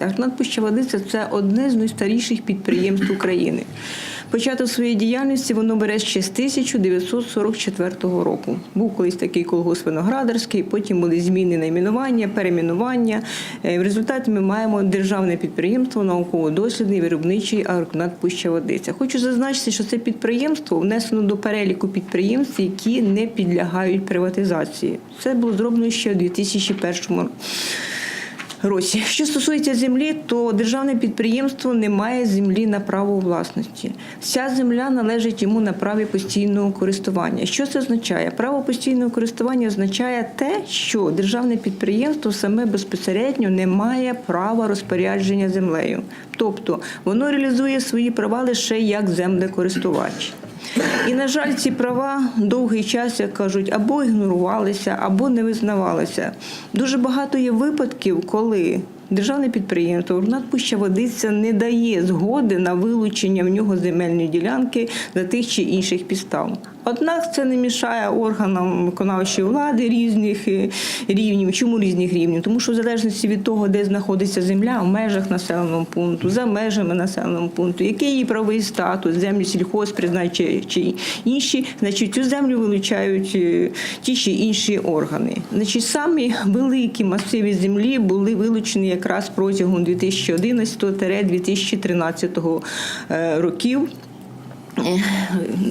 Агронат Пуща-Водиця – це одне з найстаріших підприємств України. Початок своєї діяльності воно бере ще з 1944 року. Був колись такий колгосп виноградарський, потім були зміни найменування, перейменування. Е, В результаті ми маємо державне підприємство науково-дослідний виробничий агрокомбінат Пуща-Водиця. Хочу зазначити, що це підприємство внесено до переліку підприємств, які не підлягають приватизації. Це було зроблено ще у 2001 році році. Що стосується землі, то державне підприємство не має землі на право власності. Вся земля належить йому на праві постійного користування. Що це означає? Право постійного користування означає те, що державне підприємство саме безпосередньо не має права розпорядження землею. Тобто воно реалізує свої права лише як землекористувач. І, на жаль, ці права довгий час, як кажуть, або ігнорувалися, або не визнавалися. Дуже багато є випадків, коли державне підприємство Урнат Пуща Водиця не дає згоди на вилучення в нього земельної ділянки за тих чи інших підстав. Однак це не мішає органам виконавчої влади різних е, рівнів. Чому різних рівнів? Тому що в залежності від того, де знаходиться земля, в межах населеного пункту, за межами населеного пункту, який її правовий статус, землі сільхозпризначення чи інші, значить цю землю вилучають е, ті чи інші органи. Значить, самі великі масиви землі були вилучені якраз протягом 2011-2013 е, років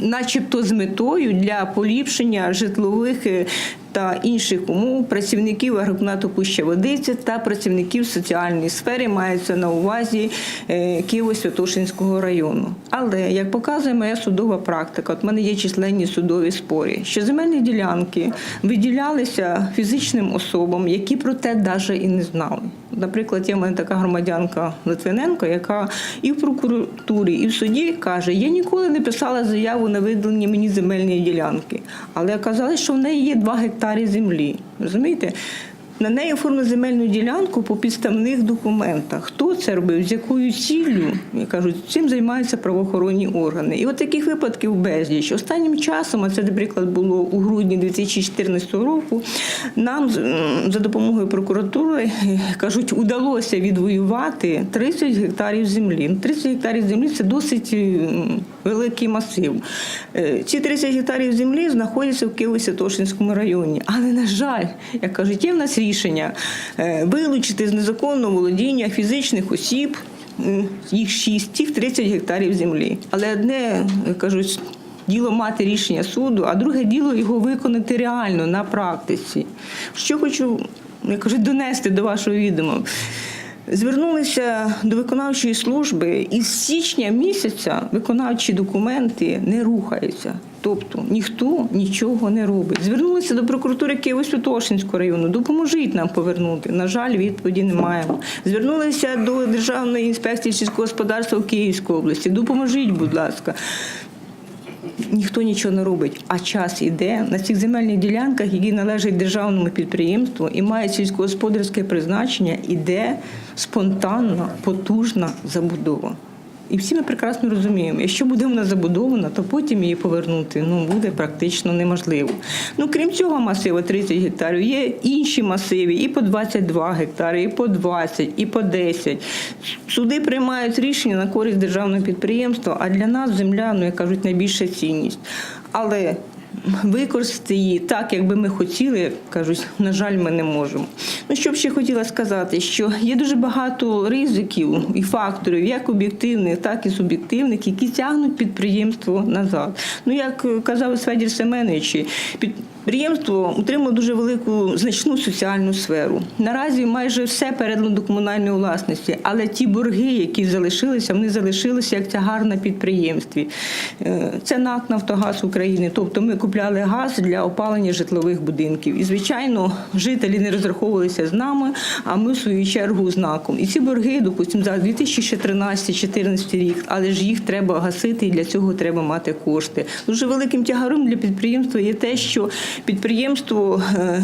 начебто з метою для поліпшення житлових е, та інших умов працівників агрокомбінату Пуща Водиці та працівників соціальної сфери мається на увазі е, Києво-Святошинського району. Але як показує моя судова практика, от в мене є численні судові спори, що земельні ділянки виділялися фізичним особам, які про те навіть і не знали. Наприклад, є в мене така громадянка Литвиненко, яка і в прокуратурі, і в суді каже: я ніколи не писала заяву на виділення мені земельної ділянки. Але оказалось, що в неї є 2 гектари землі. Розумієте? На неї оформили земельну ділянку по підставних документах. Хто це робив, з якою ціллю? Кажуть, цим займаються правоохоронні органи. І от таких випадків безліч. Останнім часом, а це, наприклад, було у грудні 2014 року, нам за допомогою прокуратури кажуть, удалося відвоювати 30 гектарів землі. Ну, 30 гектарів землі це досить великий масив. Е, Ці 30 гектарів землі знаходяться в Києво-Святошинському районі. Але, на жаль, як кажуть, є в нас рішення е, вилучити з незаконного володіння фізичних осіб. Їх шість, тих 30 гектарів землі. Але одне кажуть. Діло мати рішення суду, а друге діло його виконати реально на практиці. Що хочу, я кажу, донести до вашого відома. Звернулися до виконавчої служби, і з січня місяця виконавчі документи не рухаються. Тобто ніхто нічого не робить. Звернулися до прокуратури Києво-Святошинського району. Допоможіть нам повернути. На жаль, відповіді не маємо. Звернулися до Державної інспекції сільського господарства в Київській області. Допоможіть, будь ласка. Ніхто нічого не робить, а час іде на цих земельних ділянках, які належать державному підприємству і мають сільськогосподарське призначення, іде спонтанна, потужна забудова. І всі ми прекрасно розуміємо, якщо буде вона забудована, то потім її повернути ну, буде практично неможливо. Ну, крім цього масиву 30 гектарів, є інші масиви і по 22 гектари, і по 20, і по 10. Суди приймають рішення на користь державного підприємства, а для нас земля, ну як кажуть, найбільша цінність. Але використати її так, як би ми хотіли, кажуть, на жаль, ми не можемо. Ну, що б ще хотіла сказати, що є дуже багато ризиків і факторів, як об'єктивних, так і суб'єктивних, які тягнуть підприємство назад. Ну, як казав Федір Семенович, підприємство утримує дуже велику значну соціальну сферу. Наразі майже все передано до комунальної власності, але ті борги, які залишилися, вони залишилися як тягар на підприємстві. Е, Це НАК Нафтогаз України. Тобто ми купляли газ для опалення житлових будинків. І, звичайно, жителі не розраховувалися з нами, а ми в свою чергу з НАКом. І ці борги, допустимо, за 2013-2014 рік, але ж їх треба гасити, і для цього треба мати кошти. Дуже великим тягаром для підприємства є те, що підприємство, е,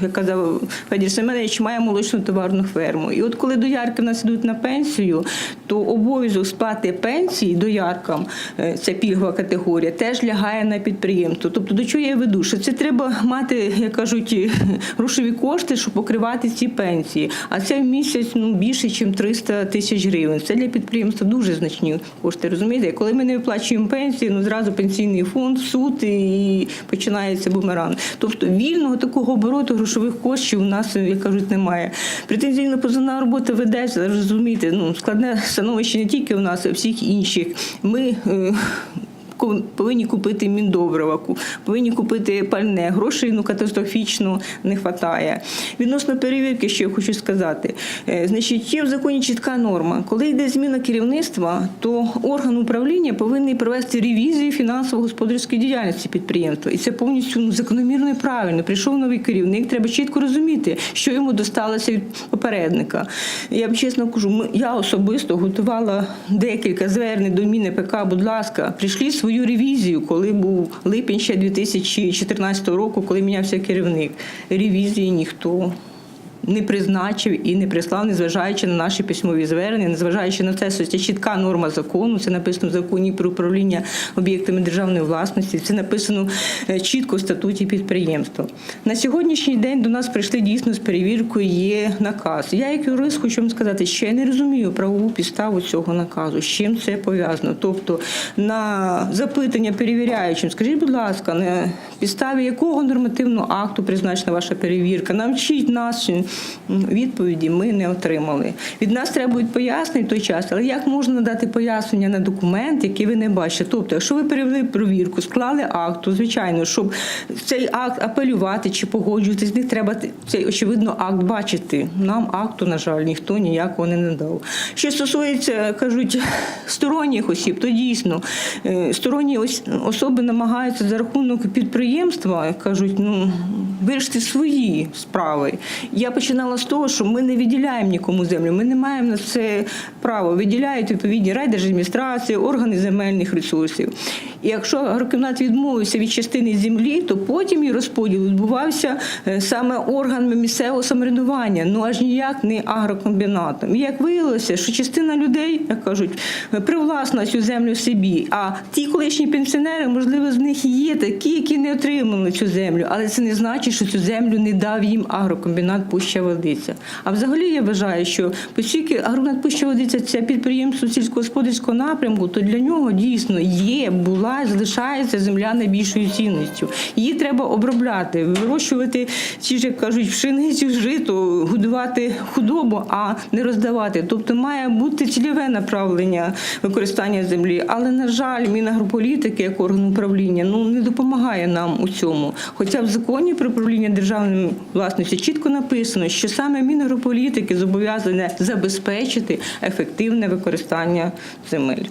як казав Федір Семенович, має молочну товарну ферму. І от коли доярки в нас йдуть на пенсію, то обов'язок сплати пенсії дояркам, е, це пільгова категорія, теж лягає на підприємство. Тобто до чого я веду? Що це треба мати, як кажуть, грошові кошти, щоб покривати ці пенсії. А це в місяць ну, більше, ніж 300 тисяч гривень. Це для підприємства дуже значні кошти. Розумієте, коли ми не виплачуємо пенсії, ну зразу пенсійний фонд, суд і починається бумеранг. Тобто вільного такого обороту грошових коштів у нас, як кажуть, немає. Претензійно позовна робота ведеться, розумієте, ну складне становище не тільки у нас, а всіх інших. Ми е, повинні купити міндобрива, повинні купити пальне. Грошей ну катастрофічно не вистачає. Відносно перевірки, що я хочу сказати, Е, значить, є в законі чітка норма. Коли йде зміна керівництва, то орган управління повинен провести ревізію фінансово-господарської діяльності підприємства. І це повністю ну, закономірно і правильно. Прийшов новий керівник, треба чітко розуміти, що йому досталося від попередника. Я вам чесно кажу, я особисто готувала декілька звернень до МінПК, будь ласка, прийшли свою ревізію, коли був липень ще 2014 року, коли мінявся керівник. Ревізії ніхто не призначив і не прислав, незважаючи на наші письмові звернення, незважаючи на те, що це чітка норма закону, це написано в законі про управління об'єктами державної власності, це написано е, чітко в статуті підприємства. На сьогоднішній день до нас прийшли дійсно з перевіркою є наказ. Я, як юрист, хочу вам сказати, що я не розумію правову підставу цього наказу, з чим це пов'язано. Тобто на запитання перевіряючим, скажіть, будь ласка, на підставі якого нормативного акту призначена ваша перевірка? Навчіть нас відповіді ми не отримали. Від нас требують пояснень той час, але як можна надати пояснення на документ, який ви не бачите? Тобто, якщо ви перевели провірку, склали акт, то звичайно, щоб цей акт апелювати чи погоджуватись, з них треба цей очевидно акт бачити. Нам акту, на жаль, ніхто ніякого не надав. Що стосується, кажуть, сторонніх осіб, то дійсно е, сторонні особи намагаються за рахунок підприємства, кажуть, ну вирішити свої справи. Я починала з того, що ми не відділяємо нікому землю, ми не маємо на це право. Виділяють відповідні райдержадміністрації, органи земельних ресурсів. І якщо агрокомбінат відмовився від частини землі, то потім і розподіл відбувався е, саме органами місцевого самоврядування, ну аж ніяк не агрокомбінатом. І як виявилося, що частина людей, як кажуть, привласна цю землю собі. А ті колишні пенсіонери, можливо, з них є такі, які не отримали цю землю, але це не значить, що цю землю не дав їм агрокомбінат Пуща Водиця. А взагалі я вважаю, що оскільки агрокомбінат Пуща Водиця це підприємство сільськогосподарського напрямку, то для нього дійсно є, була залишається земля найбільшою цінністю. Її треба обробляти, вирощувати ті ж, як кажуть, пшеницю, жито, годувати худобу, а не роздавати. Тобто має бути цільове направлення використання землі. Але, на жаль, Мінагрополітики, як орган управління, ну не допомагає нам у цьому. Хоча в законі про управління державною власністю чітко написано, що саме мінерополітики зобов'язане забезпечити ефективне використання земель.